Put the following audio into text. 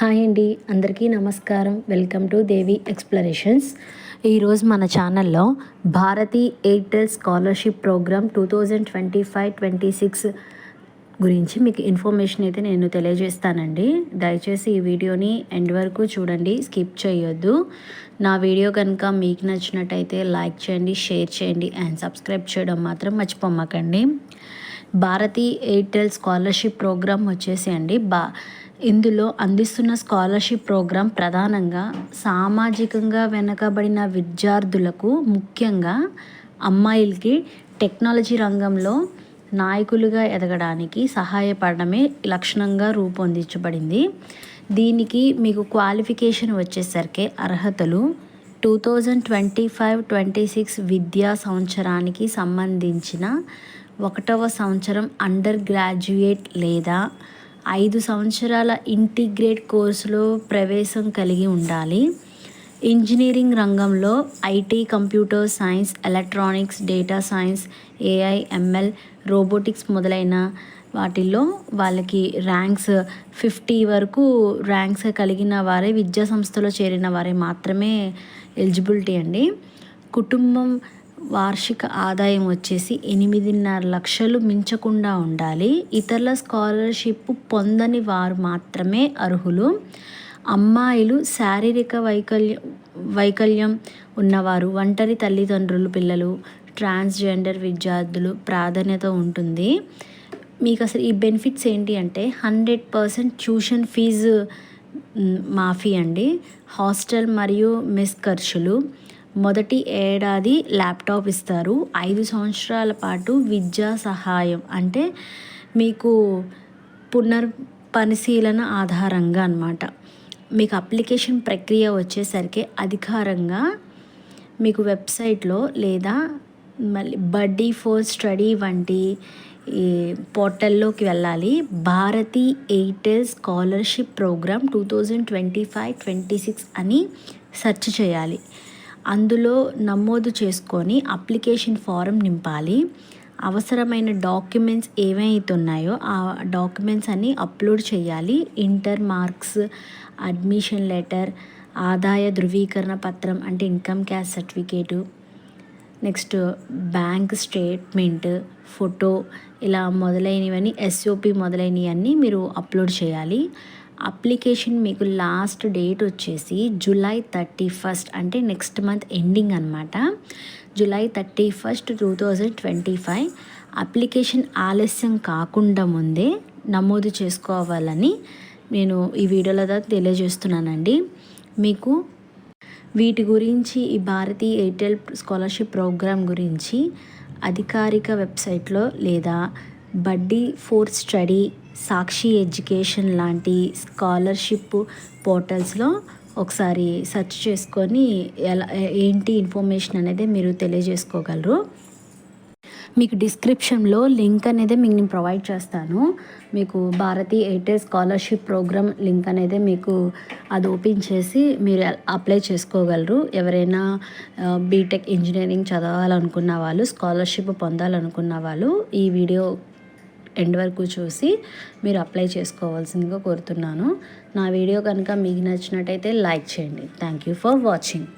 Hi అండి. అందరికీ నమస్కారం. Welcome to Devi explorations. ఈరోజు మన ఛానల్లో Bharti Airtel scholarship program two thousand twenty five twenty six గురించి మీకు ఇన్ఫర్మేషన్ అయితే నేను తెలియజేస్తానండి. దయచేసి ఈ వీడియోని ఎండ్ వరకు చూడండి. స్కిప్ చేయొద్దు. నా వీడియో కనుక మీకు నచ్చినట్టయితే లైక్ చేయండి షేర్ చేయండి అండ్ సబ్స్క్రైబ్ చేయడం మాత్రం మర్చిపోమ్మకండి భారతీ ఎయిర్టెల్ స్కాలర్షిప్ ప్రోగ్రామ్ వచ్చేసి అండి. బా ఇందులో అందిస్తున్న స్కాలర్షిప్ ప్రోగ్రాం ప్రధానంగా సామాజికంగా వెనకబడిన విద్యార్థులకు ముఖ్యంగా అమ్మాయిలకి టెక్నాలజీ రంగంలో నాయకులుగా ఎదగడానికి సహాయపడమే లక్షణంగా రూపొందించబడింది. దీనికి మీకు క్వాలిఫికేషన్ వచ్చేసరికి అర్హతలు two thousand twenty five twenty six విద్యా సంవత్సరానికి సంబంధించిన ఒకటవ సంవత్సరం అండర్ గ్రాడ్యుయేట్ లేదా ఐదు సంవత్సరాల ఇంటిగ్రేట్ కోర్సులో ప్రవేశం కలిగి ఉండాలి. ఇంజనీరింగ్ రంగంలో IT computer science electronics data science AI ML robotics మొదలైన వాటిల్లో వాళ్ళకి ర్యాంక్స్ ఫిఫ్టీ వరకు ర్యాంక్స్ కలిగిన వారే విద్యా సంస్థలో చేరిన వారే మాత్రమే ఎలిజిబిలిటీ అండి. కుటుంబం వార్షిక ఆదాయం వచ్చేసి ఎనిమిదిన్నర లక్షలు మించకుండా ఉండాలి. ఇతరుల స్కాలర్షిప్ పొందని వారు మాత్రమే అర్హులు. అమ్మాయిలు శారీరక వైకల్యం వైకల్యం ఉన్నవారు ఒంటరి తల్లిదండ్రులు పిల్లలు ట్రాన్స్జెండర్ విద్యార్థులు ప్రాధాన్యత ఉంటుంది. మీకు అసలు ఈ బెనిఫిట్స్ ఏంటి అంటే హండ్రెడ్ పర్సెంట్ ట్యూషన్ ఫీజు మాఫీ అండి. హాస్టల్ మరియు మెస్ ఖర్చులు. మొదటి ఏడాది ల్యాప్టాప్ ఇస్తారు. ఐదు సంవత్సరాల పాటు విద్యా సహాయం అంటే మీకు పునర్ పరిశీలన ఆధారంగా అనమాట మీకు అప్లికేషన్ ప్రక్రియ వచ్చేసరికి అధికారంగా మీకు వెబ్సైట్లో లేదా మళ్ళీ బడ్డీ ఫోర్ స్టడీ వంటి ఈ పోర్టల్లోకి వెళ్ళాలి. Bharti Airtel scholarship program two thousand twenty five twenty six అని సెర్చ్ చేయాలి. అందులో నమోదు చేసుకొని అప్లికేషన్ ఫారం నింపాలి. అవసరమైన డాక్యుమెంట్స్ ఏవైతే ఉన్నాయో ఆ డాక్యుమెంట్స్ అన్నీ అప్లోడ్ చేయాలి. ఇంటర్ మార్క్స్ అడ్మిషన్ లెటర్ ఆదాయ ధృవీకరణ పత్రం అంటే income caste certificate next bank statement photo ఇలా మొదలైనవన్నీ ఎస్ఓపి మొదలైనవన్నీ మీరు అప్లోడ్ చేయాలి. అప్లికేషన్ మీకు లాస్ట్ డేట్ వచ్చేసి జూలై థర్టీ ఫస్ట్ అంటే నెక్స్ట్ మంత్ ఎండింగ్ అనమాట July thirty first two thousand twenty five. Application ఆలస్యం కాకుండా ముందే నమోదు చేసుకోవాలని నేను ఈ వీడియోలో తెలియజేస్తున్నానండి. మీకు వీటి గురించి ఈ భారతీయ ఎయిర్టెల్ స్కాలర్షిప్ ప్రోగ్రాం గురించి అధికారిక వెబ్సైట్లో లేదా buddy four study Sakshi education లాంటి స్కాలర్షిప్ పోర్టల్స్లో ఒకసారి సెర్చ్ చేసుకొని ఎలా ఏంటి ఇన్ఫర్మేషన్ అనేది మీరు తెలియజేసుకోగలరు. మీకు డిస్క్రిప్షన్లో లింక్ అనేది మీకు నేను ప్రొవైడ్ చేస్తాను. మీకు Bharti Airtel scholarship program link అనేది మీకు అది ఓపెన్ చేసి మీరు అప్లై చేసుకోగలరు. ఎవరైనా బీటెక్ ఇంజనీరింగ్ చదవాలనుకున్న వాళ్ళు స్కాలర్షిప్ పొందాలనుకున్న వాళ్ళు ఈ వీడియో ఎండ్ వరకు చూసి మీరు అప్లై చేసుకోవాల్సిందిగా కోరుతున్నాను. నా వీడియో కనుక మీకు నచ్చినట్టయితే లైక్ చేయండి. Thank you for watching